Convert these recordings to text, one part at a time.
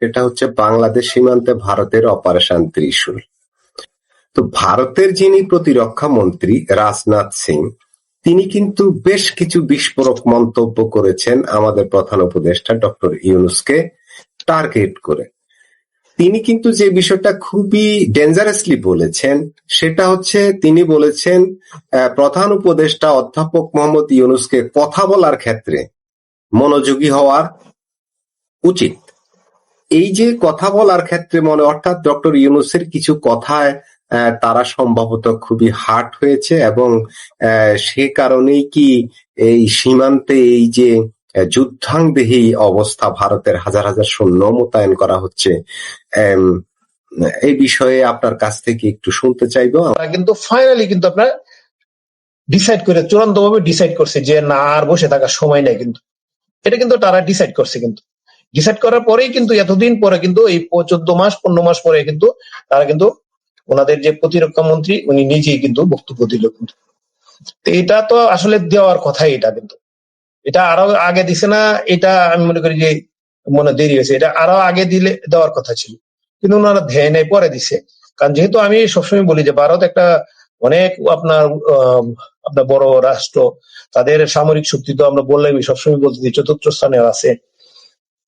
এটা হচ্ছে বাংলাদেশ সীমান্তে ভারতের অপারেশন ত্রিশূল। তো ভারতের যিনি প্রতিরক্ষা মন্ত্রী রাজনাথ সিং, তিনি কিন্তু বেশ কিছু বিস্ফোরক মন্তব্য করেছেন আমাদের প্রধান উপদেষ্টা ডক্টর ইউনুসকে টার্গেট করে। তিনি কিন্তু যে বিষয়টা খুবই ডেঞ্জারাসলি বলেছেন, সেটা হচ্ছে তিনি বলেছেন প্রধান উপদেষ্টা অধ্যাপক মোহাম্মদ ইউনুসকে কথা বলার ক্ষেত্রে মনোযোগী হওয়ার উচিত। এই যে কথা বলার ক্ষেত্রে মনে, অর্থাৎ ডক্টর ইউনুসের কিছু কথায় তারা সম্ভবত খুবই হার্ট হয়েছে এবং সে কারণেই কি এই সীমান্তে এই যে যুদ্ধাংদেহী অবস্থা ভারতের হাজার হাজার সৈন্য মোতায়েন করা হচ্ছে এই বিষয়ে আপনার কাছ থেকে একটু শুনতে চাইব। কিন্তু ফাইনালি কিন্তু আপনার ডিসাইড করে চূড়ান্ত ভাবে ডিসাইড করছে যে না, আর বসে থাকার সময় নেই কিন্তু। এটা কিন্তু তারা ডিসাইড করছে কিন্তু। ডিসাইড করার পরেই কিন্তু এতদিন পরে কিন্তু এই চোদ্দ মাস, পনেরো মাস পরে কিন্তু তারা কিন্তু ওনাদের যে প্রতিরক্ষা মন্ত্রী, উনি নিজেই কিন্তু বক্তব্য দিল কিন্তু। এটা তো আসলে দেওয়ার কথাই এটা কিন্তু। এটা আরও আগে দিছে না, এটা আমি মনে করি যে মনে দেরি হয়েছে। এটা আরও আগে দিলে, দেওয়ার কথা ছিল। কিন্তু ওনারা ধ্যান নেই, পরে দিছে। কারণ যেহেতু আমি সবসময় বলি যে ভারত একটা অনেক আপনার আপনার বড় রাষ্ট্র, তাদের সামরিক শক্তি তো আমরা বললাম সবসময় বলতে চতুর্থ স্থানে আছে।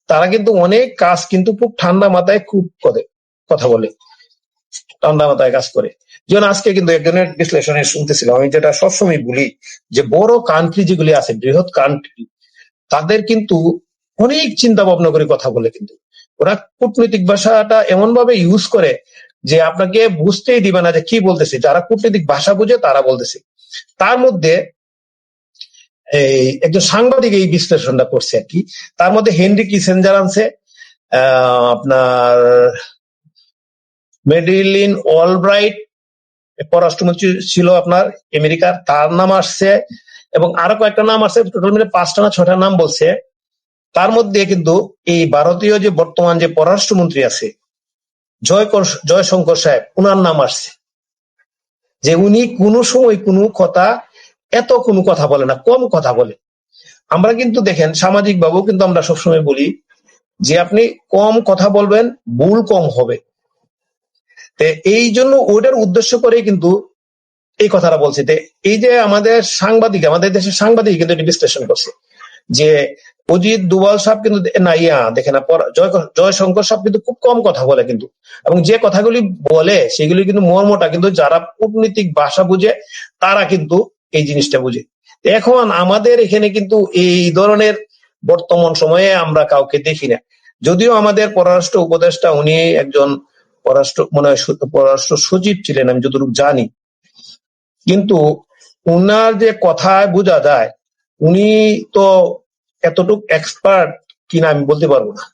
তারা কিন্তু অনেক কাজ কিন্তু খুব ঠান্ডা মাথায় খুব করে, কথা বলে। ঠান্ডা মাথায় কাজ করে। যেমন আজকে কিন্তু একজনের বিশ্লেষণে শুনতেছিলাম, আমি যেটা সবসময় বলি যে বড় কান্ট্রি যেগুলি আছে, বৃহৎ কান্ট্রি তাদের কিন্তু অনেক চিন্তা ভাবনা করে কথা বলে কিন্তু। ওরা কূটনৈতিক ভাষাটা এমন ভাবে ইউজ করে যে আপনাকে বুঝতেই দিবে না যে কি বলতেছে। যারা কূটনৈতিক ভাষা বুঝে তারা বলতেছে। তার মধ্যে এই একজন সাংবাদিক এই বিশ্লেষণটা করছে আর কি। তার মধ্যে হেনরি কিসেঞ্জার আনছে আপনার মেডিলিন অলব্রাইট, পররাষ্ট্রমন্ত্রী ছিল আপনার আমেরিকার, তার নাম আসছে এবং আরও কয়েকটা নাম আছে টোটাল মিলে পাঁচটা না ছটা নাম বলছে। তার মধ্যে কিন্তু এই ভারতীয় যে বর্তমান যে পররাষ্ট্রমন্ত্রী আছে, জয় জয়শঙ্কর সাহেব, উনার নাম আসছে। যে উনি কোনো সময় কোনো কথা এত কোনো কথা বলে না, কম কথা বলে। আমরা কিন্তু দেখেন, সামাজিক ভাবেও কিন্তু আমরা সবসময় বলি যে আপনি কম কথা বলবেন, ভুল কম হবে। এই জন্য ওইটার উদ্দেশ্য করে কিন্তু এই কথাটা বলছি। এই যে আমাদের সাংবাদিক, আমাদের দেশের সাংবাদিক কিন্তু এটি বিশ্লেষণ করছে যে অজিত দুবাল সাহেব কিন্তু না, ইয়া দেখে না জয়শঙ্কর সাহেব কিন্তু খুব কম কথা বলে কিন্তু। এবং যে কথাগুলি বলে, সেগুলি কিন্তু মর্মটা কিন্তু যারা কূটনীতিক ভাষা বুঝে, তারা কিন্তু এই জিনিসটা বুঝে। এখন আমাদের এখানে কিন্তু এই ধরনের বর্তমান সময়ে আমরা কাউকে দেখি না। যদিও আমাদের পররাষ্ট্র উপদেষ্টা উনি একজন পররাষ্ট্র, মনে হয় পররাষ্ট্র সচিব ছিলেন, আমি যতটুকু জানি। কিন্তু উনার যে কথায় বোঝা যায়, উনি তো এতটুক এক্সপার্ট কিনা আমি বলতে পারব না।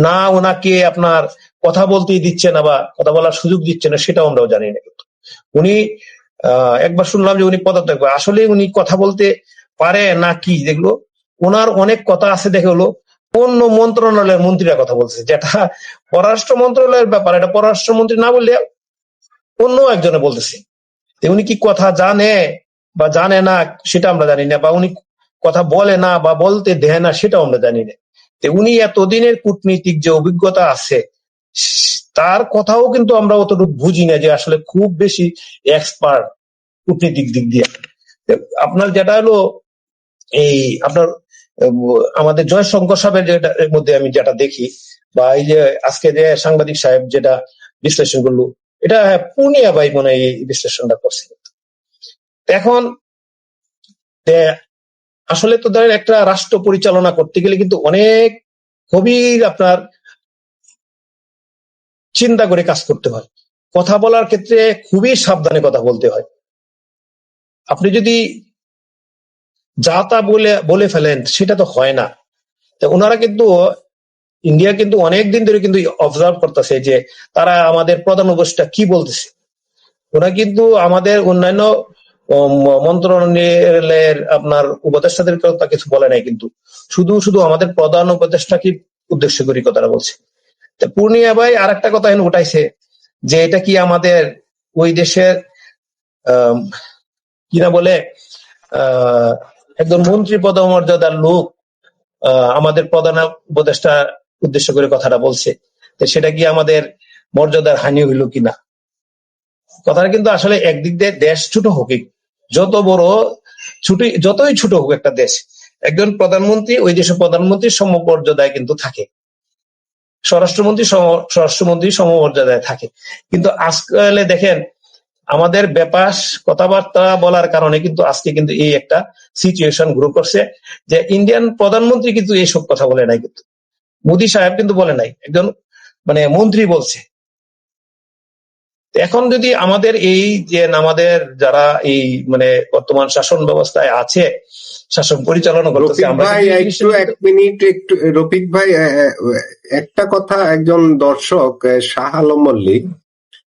না ওনাকে আপনার কথা বলতেই দিচ্ছে না বা কথা বলার সুযোগ দিচ্ছে না, সেটাও আমরাও জানি না। কিন্তু উনি একবার শুনলাম যে উনি পদত্যাগ করে আসলে উনি কথা বলতে পারে না কি? দেখল, ওনার অনেক কথা আছে, দেখে হলো, অন্য মন্ত্রণালয়ের মন্ত্রীরা কথা বলছে। যেটা পররাষ্ট্র মন্ত্রণালয়ের ব্যাপার, এটা পররাষ্ট্রমন্ত্রী না বললে অন্য একজনে বলতেছে। উনি কি কথা জানে বা জানে না, সেটা আমরা জানি না, বা উনি কথা বলে না বা বলতে দেয় না, সেটাও আমরা জানি না। উনি এতদিনের কূটনীতিক যে অভিজ্ঞতা আছে তার কথাও কিন্তু আমরা অতটুকু বুঝি না যে আসলে খুব বেশি এক্সপার্ট কূটনীতিক দিক দিয়ে। আপনার যেটা হলো, এই আপনার আমাদের জয়শঙ্কর সাহেবের যেটা মধ্যে আমি যেটা দেখি, বা এই যে আজকে যে সাংবাদিক সাহেব যেটা বিশ্লেষণ করল, এটা পূর্ণিয়া ভাই মনে এই বিশ্লেষণটা করছে। এখন আসলে তো ধরেন একটা রাষ্ট্র পরিচালনা করতে গেলে কিন্তু অনেক গভীর আপনার চিন্তা করে কাজ করতে হয়। কথা বলার ক্ষেত্রে খুবই সাবধানে কথা বলতে হয়। আপনি যদি যা তা বলে বলে ফেলেন, সেটা তো হয় না। তো ওনারা কিন্তু, ইন্ডিয়া কিন্তু অনেক দিন ধরে কিন্তু অবজার্ভ করতেছে যে, তারা আমাদের প্রধান উপদেষ্টা কি বলতেছে। ওরা কিন্তু আমাদের অন্যান্য মন্ত্রণালয়ের আপনার উপদেষ্টাদের কথা কিছু বলে নাই কিন্তু। শুধু শুধু আমাদের প্রধান উপদেষ্টা কি উদ্দেশ্য করি কথাটা বলছে। পূর্ণিয়া ভাই আর একটা কথা উঠাইছে, যে এটা কি আমাদের ওই দেশের কিনা বলে আহ একজন মন্ত্রী পদমর্যাদার লোক আমাদের প্রধান উপদেষ্টা উদ্দেশ্য করে কথাটা বলছে, তো সেটা কি আমাদের মর্যাদার হানি হইল কিনা? কথাটা কিন্তু আসলে একদিক দিয়ে দেশ ছোট হোক, যত বড় ছুটি, যতই ছোট হোক একটা দেশ, একজন প্রধানমন্ত্রী ওই দেশের প্রধানমন্ত্রীর সমপর্যাদায় কিন্তু থাকে। স্বরাষ্ট্রমন্ত্রী স্বরাষ্ট্রমন্ত্রী সমমর্যাদায় থাকে। কিন্তু আজকালে দেখেন, আমাদের ব্যাপার কথাবার্তা বলার কারণে কিন্তু আজকে কিন্তু এই একটা সিচুয়েশন গ্রো করছে যে ইন্ডিয়ান প্রধানমন্ত্রী কিন্তু এইসব কথা বলে নাই কিন্তু। মোদী সাহেব কিন্তু বলে নাই। একজন মানে মন্ত্রী বলছে। এখন যদি আমাদের এই যে আমাদের যারা এই মানে বর্তমান শাসন ব্যবস্থায় আছে শাসন পরিচালনা করতেছে একটু এক মিনিট একটু রফিক ভাই একটা কথা একজন দর্শক শাহ আলম মল্লিক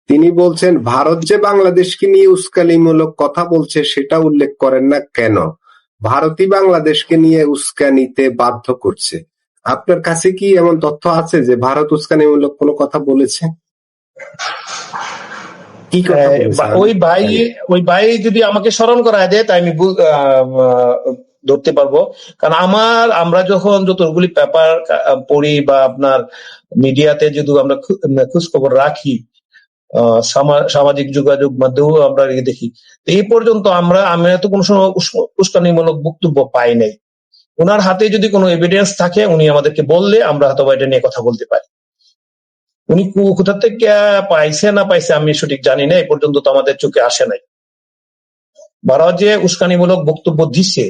তিনি বলছেন ভারত যে বাংলাদেশকে নিয়ে উস্কানিমূলক কথা বলছে সেটা উল্লেখ করেন না কেন? ভারতই বাংলাদেশকে নিয়ে উস্কানিতে বাধ্য করছে। আপনার কাছে কি এমন তথ্য আছে যে ভারত উস্কানিমূলক কোনো কথা বলেছে? ওই ভাই ওই ভাই যদি আমাকে স্মরণ করা দেয় তাই আমি ধরতে পারব। কারণ আমার আমরা যখন যতগুলি পেপার পড়ি বা আপনার মিডিয়াতে যদি আমরা খোঁজ খবর রাখি সামাজিক যোগাযোগ মাধ্যমেও আমরা দেখি এই পর্যন্ত আমরা আমি তো কোনো সময় উস্কানিমূলক বক্তব্য পাই নাই। ওনার হাতে যদি কোনো এভিডেন্স থাকে উনি আমাদেরকে বললে আমরা হয়তো এটা নিয়ে কথা বলতে পারি। উনি কোথা থেকে পাইছে না পাইছে আমি সঠিক জানি না এই পর্যন্ত তো আমাদের চোখে আসে নাই। ভারত যে উস্কানিমূলক বক্তব্য দিচ্ছে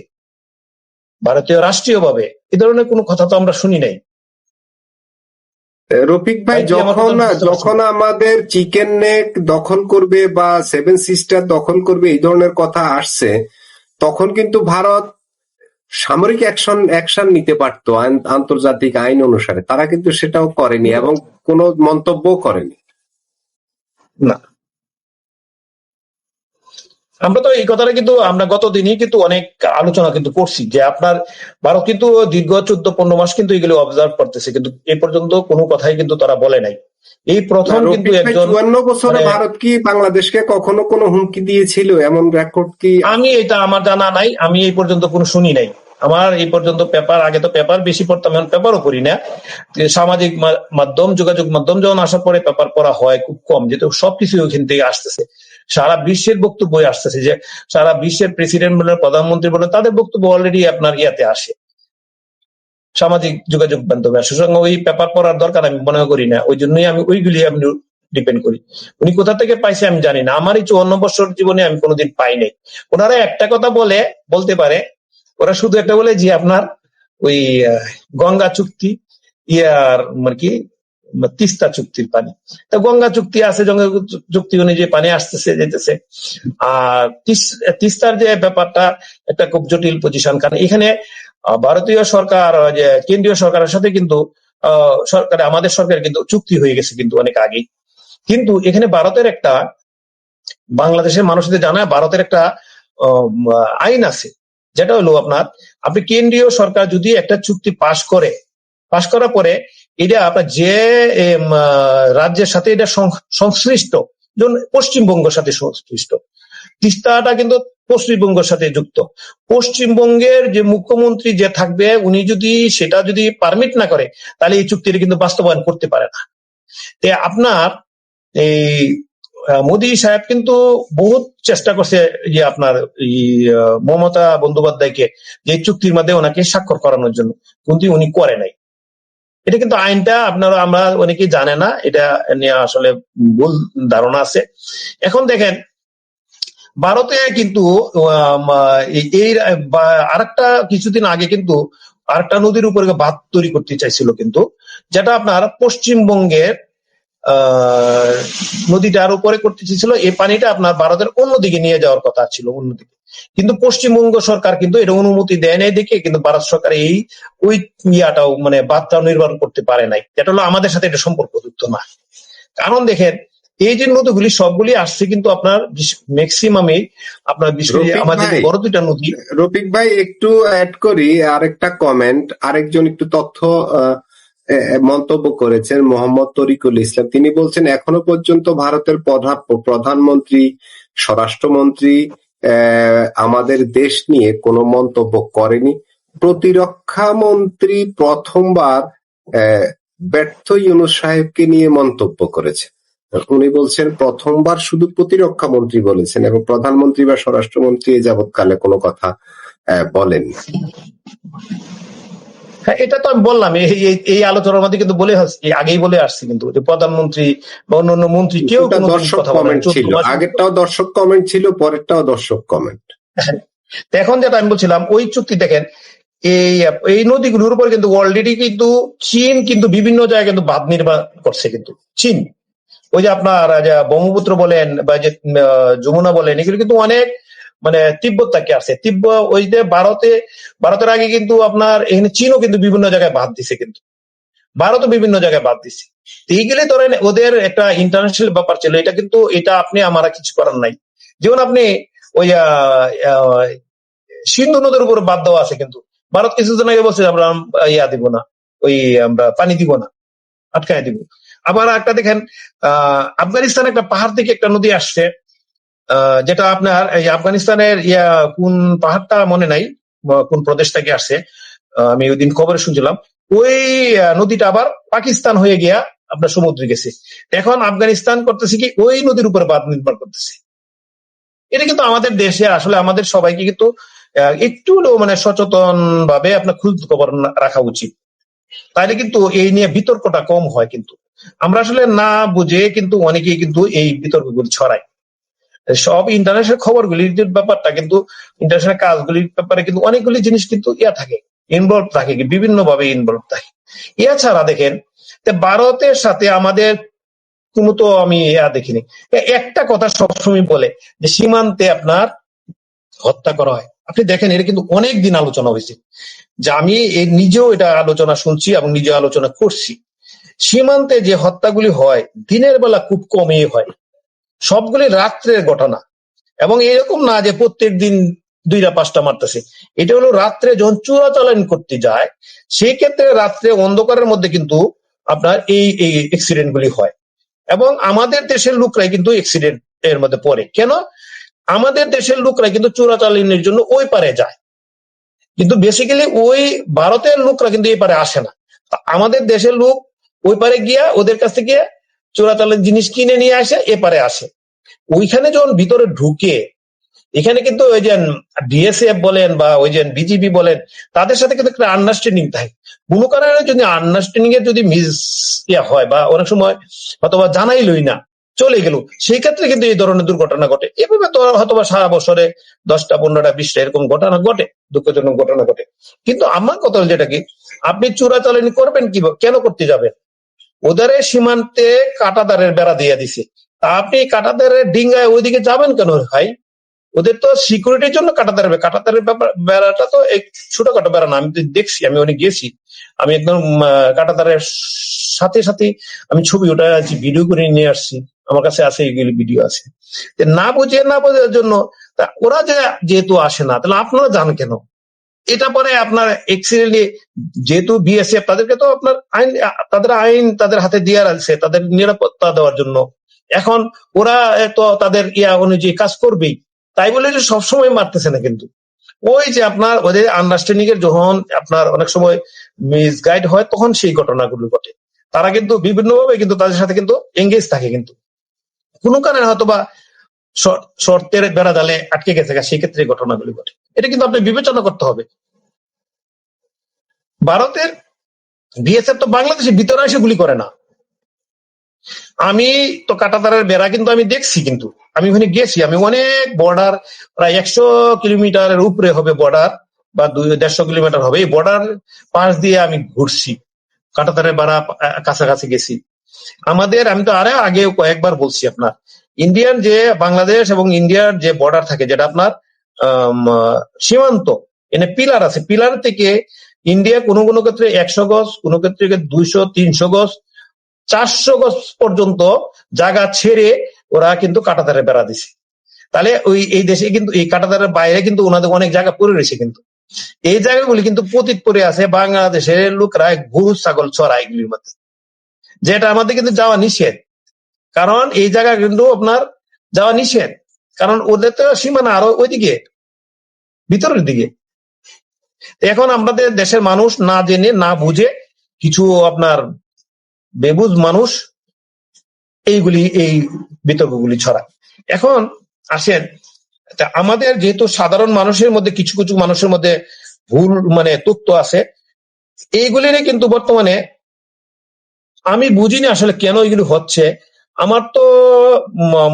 ভারতীয় রাষ্ট্রীয়ভাবে এ ধরনের কোনো কথা তো আমরা শুনি নাই। রফিক ভাই যখন যখন আমাদের চিকেন নেক দখল করবে বা সেভেন সিস্টার দখল করবে এই ধরনের কথা আসছে তখন কিন্তু ভারত সামরিক অ্যাকশন অ্যাকশন নিতে পারতো আন্তর্জাতিক আইন অনুসারে। তারা কিন্তু সেটাও করেনি এবং কোনো মন্তব্য করেনি। না। আমরা তো এই কথাটা কিন্তু আমরা গত দিনই কিন্তু অনেক আলোচনা কিন্তু করছি যে আপনার ভারত কিন্তু দীর্ঘ চোদ্দ পনেরো মাস কিন্তু এগুলো অবজার্ভ করতেছে কিন্তু এ পর্যন্ত কোনো কথাই কিন্তু তারা বলে নাই। এই প্রথম কিন্তু একজন চুয়ান্ন বছরে মানে ভারত কি বাংলাদেশকে কখনো কোনো হুমকি দিয়েছিল এমন রেকর্ড কি? আমি এটা আমার জানা নাই আমি এই পর্যন্ত কোনো শুনি নাই। আমার এই পর্যন্ত পেপার আগে তো পেপার বেশি পড়তাম, এখন পেপারও পড়ি না। সামাজিক মাধ্যম, যোগাযোগ মাধ্যম যখন আসার পরে পেপার পড়া হয় খুব কম, যেহেতু সবকিছু ওইখান থেকে আসতেছে। সারা বিশ্বের বক্তব্য আসতেছে যে, সারা বিশ্বের প্রেসিডেন্ট বলেন, প্রধানমন্ত্রী বলেন, তাদের বক্তব্য অলরেডি আপনার ইয়াতে আসে। সামাজিক যোগাযোগ মাধ্যমে সুতরাং ওই পেপার পড়ার দরকার আমি মনে করি না। ওই জন্যই আমি ওইগুলি আমি ডিপেন্ড করি। উনি কোথা থেকে পাইছে আমি জানি না। আমার এই চুয়ান্ন বছর জীবনে আমি কোনোদিন পাই নাই। ওনারা একটা কথা বলে, বলতে পারে ওরা শুধু একটা বলে যে আপনার ওই গঙ্গা চুক্তি, ইয়ার মানে কি, তিস্তা চুক্তির পানি। তা গঙ্গা চুক্তি আছে, গঙ্গা চুক্তি অনুযায়ী পানি আসতেছে, যেতেছে। আর তিস্তার যে ব্যাপারটা, একটা খুব জটিল পজিশন কারণ এখানে ভারতীয় সরকার যে কেন্দ্রীয় সরকারের সাথে কিন্তু সরকার, আমাদের সরকার কিন্তু চুক্তি হয়ে গেছে কিন্তু অনেক আগেই। কিন্তু এখানে ভারতের একটা, বাংলাদেশের মানুষদের জানায় ভারতের একটা আইন আছে। যেটা হলো আপনার, আপনি কেন্দ্রীয় সরকার যদি একটা চুক্তি পাশ করে, পাশ করার পরে এটা আপনার যে রাজ্যের সাথে এটা সংশ্লিষ্ট, যেমন পশ্চিমবঙ্গের সাথে সংশ্লিষ্ট, তিস্তাটা কিন্তু পশ্চিমবঙ্গের সাথে যুক্ত। পশ্চিমবঙ্গের যে মুখ্যমন্ত্রী যে থাকবে, উনি যদি সেটা যদি পারমিট না করে, তাহলে এই চুক্তিটা কিন্তু বাস্তবায়ন করতে পারে না। আপনার এই মোদী সাহেব কিন্তু বহুত চেষ্টা করছে যে আপনার মমতা বন্দ্যোপাধ্যায়কে যে চুক্তির মধ্যে ওনাকে স্বাক্ষর করানোর জন্য, কিন্তু উনি করে নাই। এটা কিন্তু আইনটা আপনারা, আমরা অনেকে জানে না, এটা নিয়ে আসলে ভুল ধারণা আছে। এখন দেখেন, ভারতে কিন্তু এই আরেকটা কিছুদিন আগে কিন্তু আরেকটা নদীর উপরে বাঁধ তৈরি করতে চাইছিল কিন্তু, যেটা আপনার পশ্চিমবঙ্গের নদীটার উপরে করতে চেয়েছিল এই পানিটা আপনার ভারতের অন্যদিকে নিয়ে যাওয়ার কথা ছিল অন্যদিকে কিন্তু পশ্চিমবঙ্গ সরকার কিন্তু এটা অনুমতি দেয় নাই দেখে কিন্তু ভারত সরকার এই ওই ইয়াটাও মানে বাদটাও নির্মাণ করতে পারে নাই। এটা হলো আমাদের সাথে এটা সম্পর্কযুক্ত না। কারণ দেখেন এই যে নদীগুলি সবগুলি আসছে কিন্তু আপনার ম্যাক্সিমামে আপনার আমাদের বড় দুইটা নদী। রফিক ভাই একটু অ্যাড করি আরেকটা কমেন্ট আরেকজন একটু তথ্য মন্তব্য করেছেন মোহাম্মদ তরিকুল ইসলাম। তিনি বলছেন, এখনও পর্যন্ত ভারতের প্রধানমন্ত্রী, স্বরাষ্ট্রমন্ত্রী আমাদের দেশ নিয়ে কোনো মন্তব্য করেনি। প্রতিরক্ষা মন্ত্রী প্রথমবার ব্যর্থ ইউনুস সাহেবকে নিয়ে মন্তব্য করেছে। উনি বলছেন, প্রথমবার শুধু প্রতিরক্ষা মন্ত্রী বলেছেন এবং প্রধানমন্ত্রী বা স্বরাষ্ট্রমন্ত্রী এ যাবৎকালে কোনো কথা বলেননি। হ্যাঁ এটা তো আমি বললাম এই আলোচনার মধ্যে কিন্তু বলে আসছি আগেই বলে আসছি কিন্তু যে প্রধানমন্ত্রী বা অন্যান্য মন্ত্রী কেউ দর্শক কমেন্ট ছিল আগেরটাও দর্শক কমেন্ট ছিল পরেরটাও দর্শক কমেন্ট এখন যেটা আমি বলছিলাম ওই চুক্তি দেখেন এই এই নদীগুলোর উপর কিন্তু অলরেডি কিন্তু চীন কিন্তু বিভিন্ন জায়গায় কিন্তু বাঁধ নির্মাণ করছে কিন্তু চীন। ওই যে আপনার যে ব্রহ্মপুত্র বলেন বা যে যমুনা বলেন এগুলো কিন্তু অনেক মানে তিব্বত তাকে আসছে? তিব্ব ওই যে ভারতে, ভারতের আগে কিন্তু আপনার এখানে চীনও কিন্তু বিভিন্ন জায়গায় বাদ দিছে কিন্তু। ভারতও বিভিন্ন জায়গায় বাদ দিছে। ধরেন ওদের একটা ইন্টারন্যাশনাল ব্যাপার ছিল, এটা কিন্তু এটা আপনি আমার কিছু করার নাই। যেমন আপনি ওই সিন্ধু নদের উপর বাদ দেওয়া আছে কিন্তু। ভারত কিছুদিন আগে বলছে আমরা ইয়া দিব না, ওই আমরা পানি দিব না, আটকায় দিব। আবার একটা দেখেন, আহ, আফগানিস্তান একটা পাহাড় থেকে একটা নদী আসছে যেটা আপনার এই আফগানিস্তানের ইয়া কোন পাহাড়টা মনে নাই কোন প্রদেশ থেকে আসছে আমি ওই দিন খবরে শুনছিলাম। ওই নদীটা আবার পাকিস্তান হয়ে গিয়া আপনার সমুদ্রে গেছে। এখন আফগানিস্তান করতেছে কি, ওই নদীর উপরে বাঁধ নির্মাণ করতেছে। এটা কিন্তু আমাদের দেশে, আসলে আমাদের সবাইকে কিন্তু একটু হলেও মানে সচেতন ভাবে আপনার খোঁজ খবর রাখা উচিত। তাহলে কিন্তু এই নিয়ে বিতর্কটা কম হয় কিন্তু। আমরা আসলে না বুঝে কিন্তু অনেকেই কিন্তু এই বিতর্কগুলি ছড়ায়। সব ইন্টারন্যাশনাল খবরগুলির ব্যাপারটা, কিন্তু ইন্টারন্যাশনাল কাজগুলির ব্যাপারে কিন্তু অনেকগুলি জিনিস কিন্তু ইয়া থাকে ইনভলভ থাকে বিভিন্ন ভাবে ইনভলভ থাকে। এছাড়া দেখেন ভারতের সাথে আমাদের কোনো তো আমি ইয়া দেখিনি। একটা কথা সবসময় বলে, যে সীমান্তে আপনার হত্যা করা হয়। আপনি দেখেন, এটা কিন্তু অনেক দিন আলোচনা হয়েছে। যে আমি নিজেও এটা আলোচনা শুনছি এবং নিজে আলোচনা করছি। সীমান্তে যে হত্যাগুলি হয়, দিনের বেলা খুব কমই হয়। সবগুলি রাত্রের ঘটনা। এবং এরকম না যে প্রত্যেক দিন দুইটা পাঁচটা মারতেছে। এটা হলো রাত্রে যখন চোরাচালান করতে যায়, সেই ক্ষেত্রে রাত্রে অন্ধকারের মধ্যে কিন্তু আপনার এই এই অ্যাক্সিডেন্ট গুলি হয়। এবং আমাদের দেশের লোকরাই কিন্তু অ্যাক্সিডেন্ট এর মধ্যে পড়ে। কেন? আমাদের দেশের লোকরা কিন্তু চোরাচালানের জন্য ওই পারে যায়। কিন্তু বেসিক্যালি ওই ভারতের লোকরা কিন্তু এই পারে আসে না। আমাদের দেশের লোক ওই পারে গিয়া ওদের কাছ থেকে চোরাচালান জিনিস কিনে নিয়ে আসে এ পারে আসে। ওইখানে যখন ভিতরে ঢুকে, এখানে কিন্তু ওই যে বিএসএফ বলেন বা ওই যে বিজিবি বলেন, তাদের সাথে কিন্তু একটা আন্ডারস্ট্যান্ডিং থাকে। কোনো কারণে যদি আন্ডারস্ট্যান্ডিং এর যদি মিস ইয়া হয় বা অনেক সময় অথবা জানাই লই না, চলে গেল, সেই ক্ষেত্রে কিন্তু এই ধরনের দুর্ঘটনা ঘটে। এভাবে তো হয়তো বা সারা বছরে দশটা, পনেরোটা, বিশটা এরকম ঘটনা ঘটে, দুঃখজনক ঘটনা ঘটে। কিন্তু আমার কথা যেটা কি, আপনি চোরাচালানি করবেন কি কেন করতে যাবেন? ওদের সীমান্তে কাটাদারের বেড়া দিয়ে দিছে। তা আপনি কাটাদারের ডিঙ্গায় ওইদিকে যাবেন কেন ভাই? ওদের তো সিকিউরিটির জন্য কাটাতারের বেড়া কাটাতারের বেড়াটা তো ছোটখাটো বেড়া না, আমি তো দেখছি, আমি অনেক গেছি। আমি একদম কাটাতারের সাথে সাথে আমি ছবি ওটা আছি ভিডিও করে নিয়ে আসছি। আমার কাছে আছে, এগুলি ভিডিও আছে। না বুঝে, না বোঝার জন্য ওরা যে, যেহেতু আসে না, তাহলে আপনারা যান কেন? এটা পরে আপনার এক্সিডেন্টলি যেহেতু বিএসএফ তাদেরকে তো আপনার আইন, তাদের আইন তাদের হাতে দিয়ে আছে তাদের নিরাপত্তা দেওয়ার জন্য। এখন ওরা তো তাদের ইয়া অনুযায়ী কাজ করবেই। তাই বলে যে সবসময় মারতেছে না কিন্তু। ওই যে আপনার ওদের আন্ডারস্ট্যান্ডিং এর যখন আপনার অনেক সময় মিসগাইড হয়, তখন সেই ঘটনাগুলো ঘটে। তারা কিন্তু বিভিন্ন ভাবে কিন্তু তাদের সাথে কিন্তু এঙ্গেজ থাকে কিন্তু। কোনো কারণে হয়তো বা শর- শর্তের বেড়া জালে আটকে গেছে, সেই ক্ষেত্রে ঘটনাগুলি ঘটে। এটা কিন্তু আপনি বিবেচনা করতে হবে। ভারতের বিএসএফ তো বাংলাদেশের ভিতরে এসে গুলি করে না। আমি তো কাটাতারের বেড়া কিন্তু আমি দেখছি কিন্তু। আমি ওখানে গেছি, আমি অনেক বর্ডার প্রায় একশো কিলোমিটারের উপরে হবে বর্ডার বা দুই, দেড়শো কিলোমিটার হবে। এই বর্ডার পাশ দিয়ে আমি ঘুরছি, কাটাতারের বেড়া কাছাকাছি গেছি। আমাদের, আমি তো আরে আগে কয়েকবার বলছি আপনার ইন্ডিয়ান যে বাংলাদেশ এবং ইন্ডিয়ার যে বর্ডার থাকে, যেটা আপনার সীমান্ত। এনে পিলার আছে। পিলার থেকে ইন্ডিয়া কোনো কোনো ক্ষেত্রে একশো গজ, কোনো ক্ষেত্রে দুইশো, তিনশো গজ, চারশো গজ পর্যন্ত জায়গা ছেড়ে ওরা কিন্তু কাটাতারে বেড়া দিছে। তাহলে ওই, এই দেশে কিন্তু, এই কাটাতারের বাইরে কিন্তু ওনাদের অনেক জায়গা পড়ে রয়েছে কিন্তু। এই জায়গাগুলি কিন্তু পতিত পড়ে আছে বাংলাদেশের লোকরা গরু, ছাগল চড়ায় এগুলির মধ্যে। যেটা আমাদের কিন্তু যাওয়া নিষেধ। কারণ এই জায়গা কিন্তু আপনার যাওয়া নিষেধ। কারণ ওদের তো সীমানা আরও ওইদিকে, ভিতরের দিকে। এখন আমাদের দেশের মানুষ না জেনে, না বুঝে কিছু আপনার বেবুজ মানুষ এইগুলি, এই বিতর্কগুলি ছড়ায়। এখন আসেন আমাদের যেহেতু সাধারণ মানুষের মধ্যে, কিছু কিছু মানুষের মধ্যে ভুল মানে তথ্য আছে, এইগুলিরই কিন্তু বর্তমানে আমি বুঝিনি আসলে কেন এগুলো হচ্ছে। আমার তো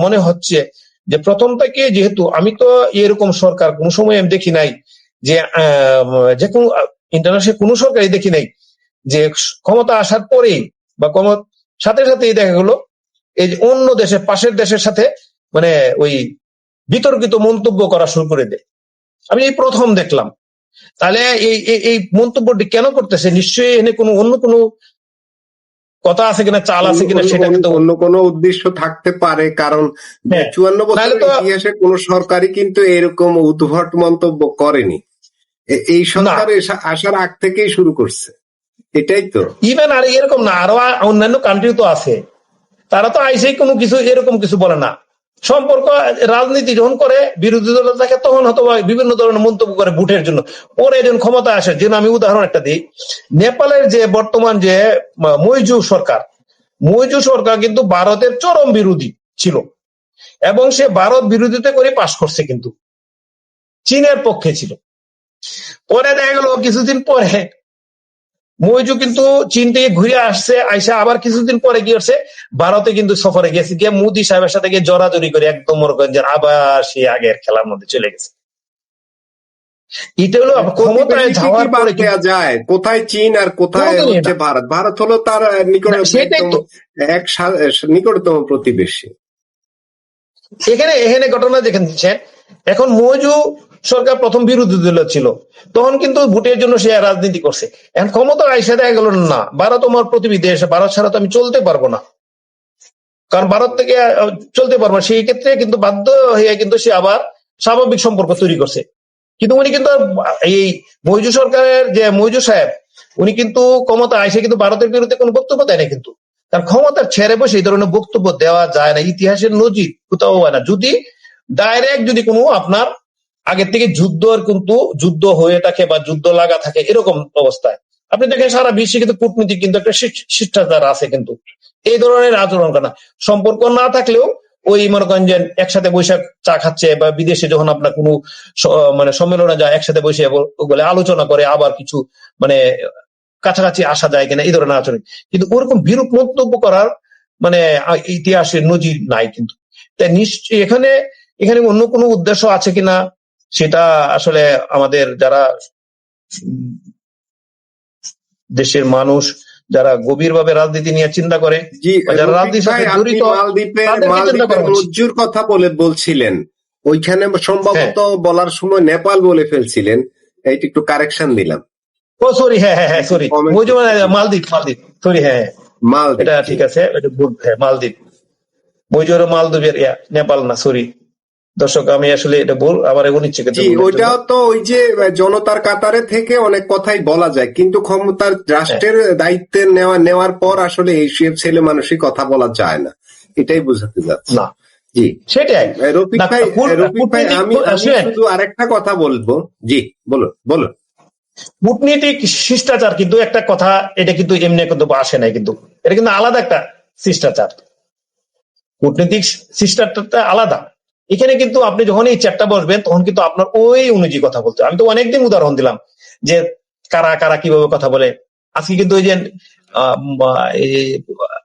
মনে হচ্ছে যে প্রথম থেকে যেহেতু আমি তো এরকম সরকার, কোন সময় আমি দেখি নাই যে যে কোনো ইন্টারন্যাশনাল কোন সরকারই দেখি নাই যে ক্ষমতা আসার পরেই বা ক্ষমতা, সাথে সাথেই দেখা গেলো এই যে অন্য দেশের, পাশের দেশের সাথে মানে ওই বিতর্কিত মন্তব্য করা শুরু করে দেয়। আমি এই প্রথম দেখলাম। তাহলে এই- এই মন্তব্যটি কেন করতেছে? নিশ্চয়ই এনে কোনো অন্য কোনো কথা আছে কিনা চাল আছে কিনা সেটা কিন্তু অন্য কোনো উদ্দেশ্য থাকতে পারে কারণ হ্যাঁ। চুয়ান্ন বছর ইতিহাসে কোন সরকারই কিন্তু এরকম উদ্ভট মন্তব্য করেনি। এই সরকার আসার আগ থেকেই শুরু করছে। এটাই তো। ইভেন আর এরকম না আরও অন্যান্য কান্ট্রি তো আছে। তারা তো আইসে কোনো কিছু এরকম কিছু বলে না। সম্পর্ক, রাজনীতি যখন করে, বিরোধী দল থাকে তখন হয়তো বিভিন্ন ধরনের মন্তব্য করে ভোটের জন্য। পরে যখন ক্ষমতা আসে যেন আমি উদাহরণ একটা দিই, নেপালের যে বর্তমান যে ম- মইজু সরকার মইজু সরকার কিন্তু ভারতের চরম বিরোধী ছিল। এবং সে ভারত বিরোধিতা করে পাশ করছে কিন্তু। চীনের পক্ষে ছিল। পরে দেখা গেল, কিছুদিন পরে মইজু কিন্তু চীন থেকে ঘুরে আসছে আইসা আবার কিছুদিন পরে কি ভারতে কিন্তু সফরে গেছে গিয়ে মোদি সাহেবের সাথে গিয়ে জড়াজড়ি করে একদম যে আবার সে আগের খেলার মধ্যে চলে গেছে। এটা হলো ক্ষমতায় যাওয়ার পরে যায়? কোথায় চীন আর কোথায় হচ্ছে ভারত? ভারত হলো তার। এক নিকটতম প্রতিবেশী। এখানে এখানে ঘটনা দেখেন। এখন মজু সরকার প্রথম বিরোধী দল ছিল। তখন কিন্তু ভোটের জন্য সে রাজনীতি করছে। এখন ক্ষমতা আইসা দেখা গেল, না, ভারত আমার প্রতিবেশী দেশ, ভারত ছাড়া তো আমি চলতে পারব না। কারণ ভারত থেকে চলতে পারব সেই ক্ষেত্রে কিন্তু বাধ্য হয়ে কিন্তু সে আবার স্বাভাবিক সম্পর্ক তৈরি করছে। কিন্তু উনি কিন্তু এই মৈজু সরকারের যে মৈজু সাহেব, উনি কিন্তু ক্ষমতা আইসে কিন্তু ভারতের বিরুদ্ধে কোনো বক্তব্য দেয় না কিন্তু। তার ক্ষমতা ছেড়ে বসে এই ধরনের বক্তব্য দেওয়া যায় না। ইতিহাসের নজির কোথাও হয় না। যদি, ডাইরেক্ট যদি কোনো আপনার আগের থেকে যুদ্ধ কিন্তু যুদ্ধ হয়ে থাকে বা যুদ্ধ লাগা থাকে এরকম অবস্থায়। আপনি দেখেন সারা বিশ্বে কিন্তু কূটনীতি কিন্তু একটা শিষ্ট- শিষ্টাচার আছে কিন্তু। এই ধরনের আচরণ করা সম্পর্ক না থাকলেও ওই মনে করেন যে একসাথে বৈশাখ চা খাচ্ছে বা বিদেশে যখন আপনার কোনো মানে সম্মেলনে যায়, একসাথে বসে বলে আলোচনা করে, আবার কিছু মানে কাছাকাছি আসা যায় কিনা, এই ধরনের আচরণ। কিন্তু ওরকম বিরূপ মন্তব্য করার মানে ইতিহাসের নজির নাই কিন্তু। তাই নিশ্চয়ই এখানে এখানে অন্য কোনো উদ্দেশ্য আছে কিনা? সেটা আসলে আমাদের যারা দেশের মানুষ যারা গভীরভাবে রাজনীতি নিয়ে চিন্তা করে যারা রাজনীতির সাথে জড়িত, কথা বলে বলছিলেন। ওইখানে সম্ভবত হ্যাঁ। বলার সময় নেপাল বলে ফেলছিলেন। এইটা একটু কারেকশন দিলাম। ও সরি হ্যাঁ হ্যাঁ হ্যাঁ সরি মালদ্বীপ মালদ্বীপ। সরি হ্যাঁ হ্যাঁ। মালদ্বীপ এটা ঠিক আছে হ্যাঁ মালদ্বীপ। মইজোর মালদ্বীপের নেপাল না সরি দর্শক আমি আসলে এটা বল আমার অনিচ্ছুক জি ওইটাও তো ওই যে জনতার কাতারে থেকে অনেক কথাই বলা যায় কিন্তু ক্ষমতার রাষ্ট্রের দায়িত্বে নেওয়া নেওয়ার পর আসলে এইসব ছেলে মানুষই কথা বলা যায় না। এটাই বোঝাতে যাচ্ছে না। জি। সেটাই। রফিক ভাই রফিক ভাই আমি শুধু আরেকটা কথা বলব। জি বলুন বলুন। কূটনীতিক শিষ্টাচার কিন্তু একটা কথা এটা কিন্তু এমনি কিন্তু আসে নাই কিন্তু। এটা কিন্তু আলাদা একটা শিষ্টাচার। কূটনীতিক শিষ্টাচারটা আলাদা। এখানে কিন্তু আপনি যখন এই চ্যাটটা বসবেন, তখন কিন্তু আপনার ওই অনুযায়ী কথা বলতে আমি তো অনেকদিন উদাহরণ দিলাম যে কারা কারা কীভাবে কথা বলে। আজকে কিন্তু ওই যে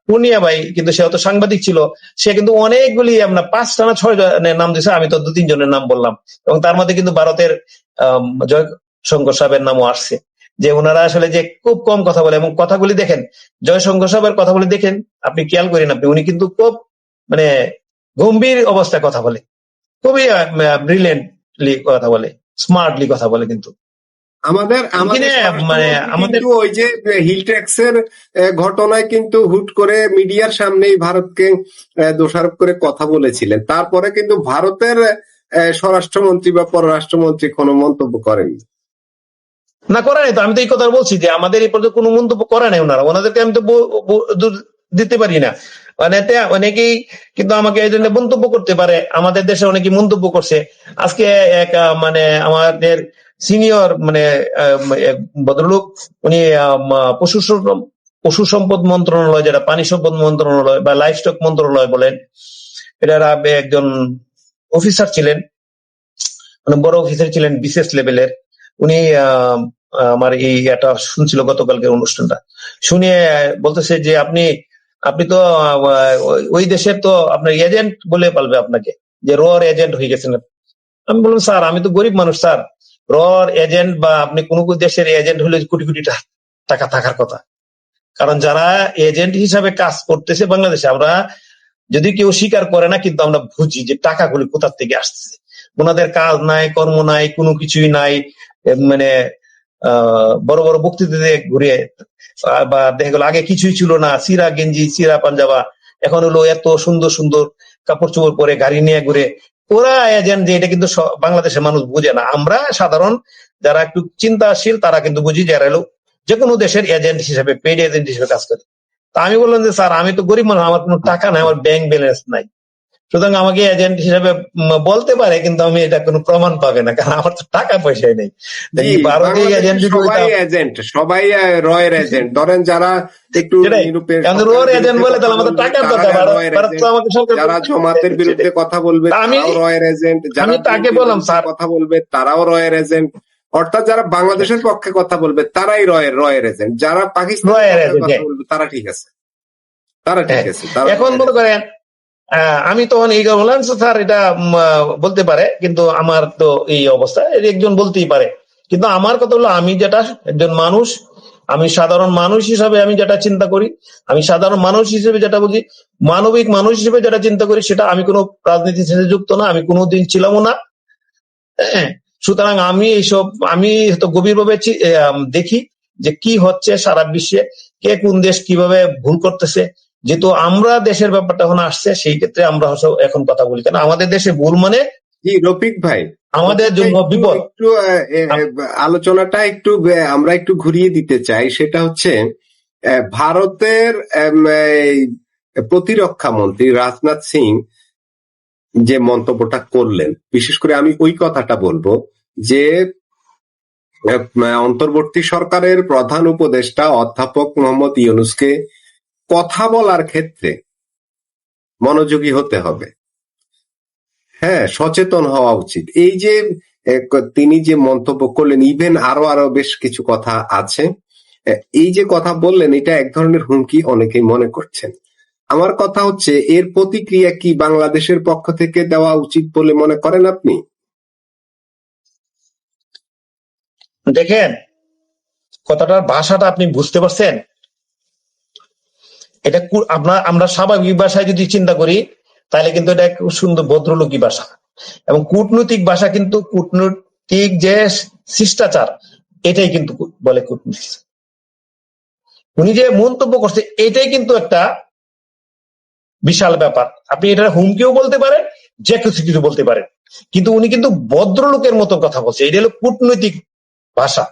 পূর্ণিয়া ভাই কিন্তু সে হয়তো সাংবাদিক ছিল। সে কিন্তু অনেকগুলি আপনার পাঁচটা না ছয় জনের নাম দিয়েছে আমি তো দু তিনজনের নাম বললাম। এবং তার মধ্যে কিন্তু ভারতের জয় শঙ্কর সাহেবের নামও আসছে। যে ওনারা আসলে যে খুব কম কথা বলে, এবং কথাগুলি দেখেন, জয়শঙ্কর সাহেবের কথাগুলি দেখেন, আপনি খেয়াল করেন আপনি, উনি কিন্তু খুব মানে গম্ভীর অবস্থায় কথা বলে। খুবই ব্রিলিয়েন্টলি কথা বলে স্মার্টলি কথা বলে কিন্তু। আমাদের মানে আমাদের- ওই যে হিল ট্যাক্সের ঘটনায় কিন্তু হুট করে মিডিয়ার সামনেই ভারতকে দোষারোপ করে কথা বলেছিলেন। তারপরে কিন্তু ভারতের স্বরাষ্ট্রমন্ত্রী বা পররাষ্ট্রমন্ত্রী কোনো মন্তব্য করেননি। না করে নাই তো। আমি তো এই কথা বলছি যে আমাদের এই পর্যন্ত কোনো মন্তব্য করে নাই ওনারা। ওনাদেরকে আমি তো দিতে পারি না। এতে অনেকেই কিন্তু আমাকে এই জন্য মন্তব্য করতে পারে। আমাদের দেশে অনেকেই মন্তব্য করছে। আজকে এক মানে আমাদের সিনিয়র মানে ভদ্রলোক, উনি পশু পশু সম্পদ মন্ত্রণালয়, যেটা পানি সম্পদ মন্ত্রণালয় বা লাইফ স্টক মন্ত্রণালয় বলেন এটার একজন অফিসার ছিলেন। মানে বড় অফিসার ছিলেন বিশেষ লেভেলের। উনি আমার এই এটা শুনছিল গতকালকের অনুষ্ঠানটা। শুনে বলতেছে যে আপনি আপনি তো ওই- দেশের তো আপনার এজেন্ট বলে পালবে আপনাকে, যে রর এজেন্ট হয়ে গেছেন। আমি বললাম, স্যার, আমি তো গরিব মানুষ, স্যার। রর এজেন্ট বা আপনি কোন দেশের এজেন্ট হলে কোটি কোটি টাকা থাকার কথা। কারণ যারা এজেন্ট হিসাবে কাজ করতেছে বাংলাদেশে, আমরা যদি কেউ স্বীকার করে না, কিন্তু আমরা বুঝি যে টাকাগুলি কোথা থেকে আসতেছে। ওনাদের কাজ নাই, কর্ম নাই, কোনো কিছুই নাই মানে বড় বড় বক্তৃতা দিয়ে ঘুরে বা দেখা গেল আগে কিছুই ছিল না, সিরা, গেঞ্জি, সিরা, পাঞ্জাবা, এখন হলো এত সুন্দর সুন্দর কাপড় চোপড় পরে গাড়ি নিয়ে ঘুরে। ওরা এজেন্ট যে, এটা কিন্তু বাংলাদেশের মানুষ বুঝে না। আমরা সাধারণ যারা একটু চিন্তাশীল, তারা কিন্তু বুঝি যারা হলো যে কোনো দেশের এজেন্ট হিসেবে পেড এজেন্ট হিসেবে কাজ করে। তা আমি বললাম যে, স্যার, আমি তো গরিব মানুষ, আমার কোনো টাকা নাই, আমার ব্যাংক ব্যালেন্স নাই। সুতরাং আমাকে এজেন্ট হিসেবে বলতে পারে কিন্তু আমি এটা কোনো প্রমাণ পাবে না কারণ আমার তো টাকা পয়সাই নেই। ভারতীয় এজেন্ট সবাই এজেন্ট সবাই রয়ের এজেন্ট ধরেন যারা একটু রোর এজেন্ট বলে তাহলে আমাদের টাকার দরকার যারা জমাতের বিরুদ্ধে কথা বলবে তারাও রয়ের এজেন্ট যারা তাকে বললাম, স্যার। কথা বলবে তারাও রয়ের এজেন্ট অর্থাৎ যারা বাংলাদেশের পক্ষে কথা বলবে তারাই রয়ের রয়ের এজেন্ট যারা পাকিস্তানের রয়ের কথা হ্যাঁ। বলবে তারা ঠিক আছে। তারা ঠিক হ্যাঁ। আছে এখন মনে করেন আমি তখন এই বললাম স্যার এটা বলতে পারে কিন্তু আমার তো এই অবস্থা একজন বলতেই পারে। কিন্তু আমার কথা হলো আমি যেটা একজন মানুষ আমি সাধারণ মানুষ হিসাবে আমি যেটা চিন্তা করি আমি সাধারণ মানুষ হিসেবে যেটা বুঝি মানবিক মানুষ হিসেবে যেটা চিন্তা করি সেটা আমি কোনো রাজনীতির সাথে যুক্ত না আমি কোনোদিন ছিলামও না। হ্যাঁ, সুতরাং আমি এইসব আমি তো গভীরভাবে দেখি যে কি হচ্ছে সারা বিশ্বে কে কোন দেশ কীভাবে ভুল করতেছে যেহেতু আমরা দেশের ব্যাপারটা এখন আসছে সেই ক্ষেত্রে আমরা এখন কথা বলি। কেন? আমাদের দেশে ভুল মানে? জি রফিক ভাই। আমাদের জন্য বিপদ। একটু আলোচনাটা একটু আমরা একটু ঘুরিয়ে দিতে চাই। সেটা হচ্ছে ভারতের প্রতিরক্ষা মন্ত্রী রাজনাথ সিং যে মন্তব্যটা করলেন বিশেষ করে আমি ওই কথাটা বলব যে অন্তর্বর্তী সরকারের প্রধান উপদেষ্টা অধ্যাপক মোহাম্মদ ইউনুসকে কথা বলার ক্ষেত্রে মনোযোগী হতে হবে। হ্যাঁ সচেতন হওয়া উচিত। এই যে তিনি যে মন্তব্য করলেন, ইভেন আরও আরও বেশ কিছু কথা আছে। এই যে কথা বললেন, এটা এক ধরনের হুমকি অনেকেই মনে করছেন। আমার কথা হচ্ছে, এর প্রতিক্রিয়া কি বাংলাদেশের পক্ষ থেকে দেওয়া উচিত বলে মনে করেন আপনি? দেখেন, কথাটার ভাষাটা আপনি বুঝতে পারছেন? এটা আপনার আমরা স্বাভাবিক ভাষায় যদি চিন্তা করি, তাহলে কিন্তু এটা সুন্দর ভদ্রলোকী ভাষা। এবং কূটনৈতিক ভাষা কিন্তু কূটনৈতিক যে শিষ্টাচার, এটাই কিন্তু বলে কূটনীতি। উনি যে মন্তব্য করছে, এটাই কিন্তু একটা বিশাল ব্যাপার। আপনি এটা হুমকিও বলতে পারেন, যে কিছু কিছু বলতে পারেন। কিন্তু উনি কিন্তু ভদ্রলোকের মতো কথা বলছে। এটা হলো কূটনৈতিক ভাষা।